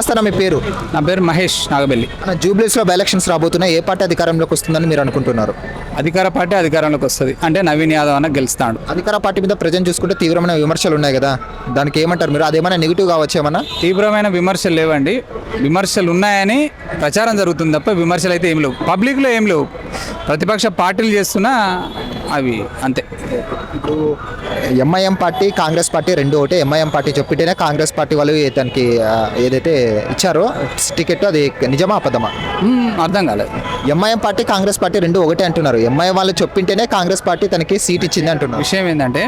నమస్తే నా మీ పేరు? నా పేరు మహేష్ నాగబెల్లి. మన జూబ్లీస్లో బై ఎలక్షన్స్ రాబోతున్నాయి. ఏ పార్టీ అధికారంలోకి వస్తుందని మీరు అనుకుంటున్నారు? అధికార పార్టీ అధికారంలోకి వస్తుంది. అంటే నవీన్ యాదవ్ అన్న గెలుస్తాడు. అధికార పార్టీ మీద ప్రజెంట్ చూసుకుంటే తీవ్రమైన విమర్శలు ఉన్నాయి కదా? దానికి ఏమంటారు మీరు? అదేమైనా నెగిటివ్ కావచ్చు ఏమన్నా? తీవ్రమైన విమర్శలు లేవండి. విమర్శలు ఉన్నాయని ప్రచారం జరుగుతుంది తప్ప విమర్శలు అయితే ఏం లేవు. పబ్లిక్లో ఏం లేవు. ప్రతిపక్ష పార్టీలు చేస్తున్నా అవి అంతే. ఇప్పుడు ఎంఐఎం పార్టీ కాంగ్రెస్ పార్టీ రెండు ఒకటే ఎంఐఎం పార్టీ చెప్పితేనే కాంగ్రెస్ పార్టీ వాళ్ళు తనకి ఏదైతే ఇచ్చారో టికెట్ అది నిజమా అబద్ధమా? అర్థం కాలేదు ఎంఐఎం పార్టీ కాంగ్రెస్ పార్టీ రెండు ఒకటే అంటున్నారు. ఎంఐఎం వాళ్ళు చెప్పింటేనే కాంగ్రెస్ పార్టీ తనకి సీట్ ఇచ్చింది అంటున్నారు. విషయం ఏంటంటే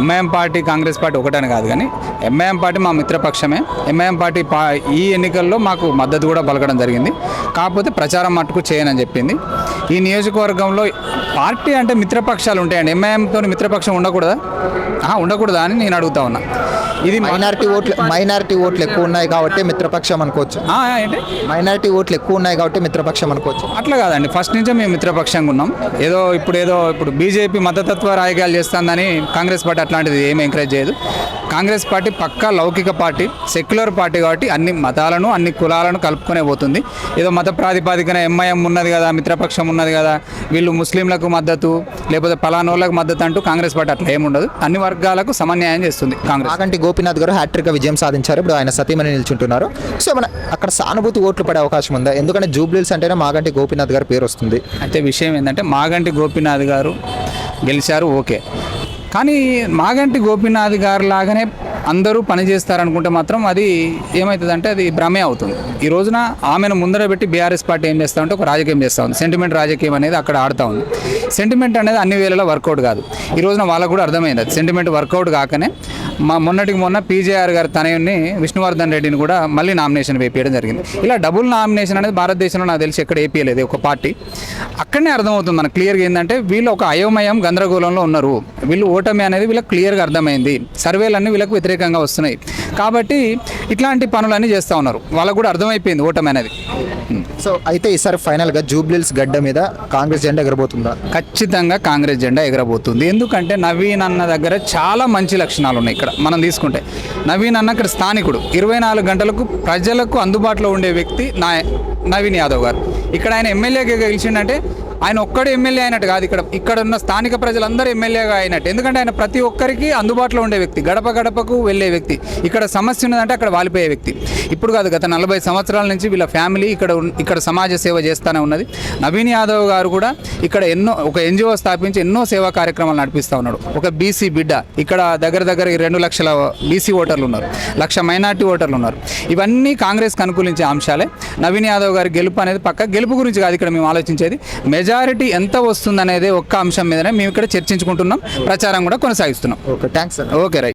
ఎంఐఎం పార్టీ కాంగ్రెస్ పార్టీ ఒకటని కాదు కానీ ఎంఐఎం పార్టీ మా మిత్రపక్షమే ఎంఐఎం పార్టీ పా ఈ ఎన్నికల్లో మాకు మద్దతు కూడా పలకడం జరిగింది. కాకపోతే ప్రచారం మట్టుకు చేయనని చెప్పింది. ఈ నియోజకవర్గంలో పార్టీ అంటే మిత్రపక్షాలు ఉంటాయండి. ఎంఐఎంతో మిత్రపక్షం ఉండకూడదా? ఉండకూడదా అని నేను అడుగుతా ఉన్నా. ఇది మైనారిటీ ఓట్లు మైనారిటీ ఓట్లు ఎక్కువ ఉన్నాయి కాబట్టి మిత్రపక్షం అనుకోవచ్చు. ఏంటి? మైనారిటీ ఓట్లు ఎక్కువ ఉన్నాయి కాబట్టి మిత్రపక్షం అనుకోవచ్చు. అట్లా కాదండి. ఫస్ట్ నుంచే మేము మిత్రపక్షంగా ఉన్నాం. ఏదో ఇప్పుడు ఏదో ఇప్పుడు బీజేపీ మద్దతత్వ రాజకీయాలు చేస్తుందని కాంగ్రెస్ పార్టీ అట్లాంటిది ఏమి ఎంకరేజ్ చేయదు. కాంగ్రెస్ పార్టీ పక్కా లౌకిక పార్టీ సెక్యులర్ పార్టీ కాబట్టి అన్ని మతాలను అన్ని కులాలను కలుపుకునే పోతుంది. ఏదో మత ప్రాతిపాదికన ఎంఐఎం ఉన్నది కదా మిత్రపక్షం ఉన్నది కదా వీళ్ళు ముస్లింలకు మద్దతు లేకపోతే పలానోళ్ళకు మద్దతు అంటూ కాంగ్రెస్ పార్టీ అట్లా ఏముండదు అన్ని వర్గాలకు సమన్యాయం చేస్తుంది కాంగ్రెస్. మాగంటి గోపీనాథ్ గారు హ్యాట్రిక్ విజయం సాధించారు. ఇప్పుడు ఆయన సతీమణి నిల్చుంటున్నారు. సో మన అక్కడ సానుభూతి ఓట్లు పడే అవకాశం ఉందా? ఎందుకంటే జూబ్లీల్స్ అంటేనే మాగంటి గోపీనాథ్ గారి పేరు వస్తుంది. అయితే విషయం ఏంటంటే మాగంటి గోపీనాథ్ గారు గెలిచారు ఓకే. కానీ మాగంటి గోపీనాథ్ గారు లాగానే అందరూ పనిచేస్తారనుకుంటే మాత్రం అది ఏమవుతుందంటే అది భ్రమే అవుతుంది. ఈ రోజున ఆమెను ముందర పెట్టి బీఆర్ఎస్ పార్టీ ఏం చేస్తా ఉంటే ఒక రాజకీయం చేస్తూ ఉంది. సెంటిమెంట్ రాజకీయం అనేది అక్కడ ఆడుతూ ఉంది. సెంటిమెంట్ అనేది అన్ని వేళలో వర్కౌట్ కాదు. ఈ రోజున వాళ్ళకు కూడా అర్థమైంది అది. సెంటిమెంట్ వర్కౌట్ కాకనే మా మొన్నటికి మొన్న పీజేఆర్ గారి తనయుని విష్ణువర్ధన్ రెడ్డిని కూడా మళ్ళీ నామినేషన్ వేపించడం జరిగింది. ఇలా డబుల్ నామినేషన్ అనేది భారతదేశంలో నాకు తెలిసి ఎక్కడ వేపియలేదు ఒక పార్టీ. అక్కడనే అర్థమవుతుంది మనకు క్లియర్గా ఏంటంటే వీళ్ళు ఒక అయోమయం గందరగోళంలో ఉన్నారు. వీళ్ళు ఓటమి అనేది వీళ్ళకి క్లియర్గా అర్థమైంది. సర్వేలన్నీ వీళ్ళకి వ్యతిరేకంగా వస్తున్నాయి. కాబట్టి ఇట్లాంటి పనులన్నీ చేస్తూ ఉన్నారు. వాళ్ళకు కూడా అర్థమైపోయింది ఓటమి అనేది. సో అయితే ఈసారి ఫైనల్గా జూబ్లీల్స్ గడ్డ మీద కాంగ్రెస్ జెండా ఎగరబోతుందా? ఖచ్చితంగా కాంగ్రెస్ జెండా ఎగరబోతుంది. ఎందుకంటే నవీన్ అన్న దగ్గర చాలా మంచి లక్షణాలు ఉన్నాయి ఇక్కడ మనం తీసుకుంటే. నవీన్ అన్న ఇక్కడ స్థానికుడు. ఇరవై నాలుగు గంటలకు ప్రజలకు అందుబాటులో ఉండే వ్యక్తి నా నవీన్ యాదవ్ గారు. ఇక్కడ ఆయన ఎమ్మెల్యేగా గెలిచిండంటే ఆయన ఒక్కడే ఎమ్మెల్యే అయినట్టు కాదు. ఇక్కడ ఇక్కడ ఉన్న స్థానిక ప్రజలందరూ ఎమ్మెల్యేగా అయినట్టు. ఎందుకంటే ఆయన ప్రతి ఒక్కరికి అందుబాటులో ఉండే వ్యక్తి గడప గడపకు వెళ్ళే వ్యక్తి. ఇక్కడ సమస్య ఉన్నదంటే అక్కడ వాలిపోయే వ్యక్తి. ఇప్పుడు కాదు గత నలభై సంవత్సరాల నుంచి వీళ్ళ ఫ్యామిలీ ఇక్కడ ఇక్కడ సమాజ సేవ చేస్తూనే ఉన్నది. నవీన్ యాదవ్ గారు కూడా ఇక్కడ ఎన్నో ఒక ఎన్జిఓ స్థాపించి ఎన్నో సేవా కార్యక్రమాలు నడిపిస్తూ ఉన్నాడు. ఒక బీసీ బిడ్డ ఇక్కడ దగ్గర దగ్గర రెండు లక్షల బీసీ ఓటర్లు ఉన్నారు. లక్ష మైనార్టీ ఓటర్లు ఉన్నారు. ఇవన్నీ కాంగ్రెస్కి అనుకూలించే అంశాలే. నవీన్ యాదవ్ గారి గెలుపు అనేది పక్క గెలుపు గురించి కాదు ఇక్కడ మేము ఆలోచించేది. మెజారిటీ ఎంత వస్తుందనేది ఒక్క అంశం మీదనే మేము ఇక్కడ చర్చించుకుంటున్నాం ప్రచారం కూడా కొనసాగిస్తున్నాం. Okay thanks sir. Okay right.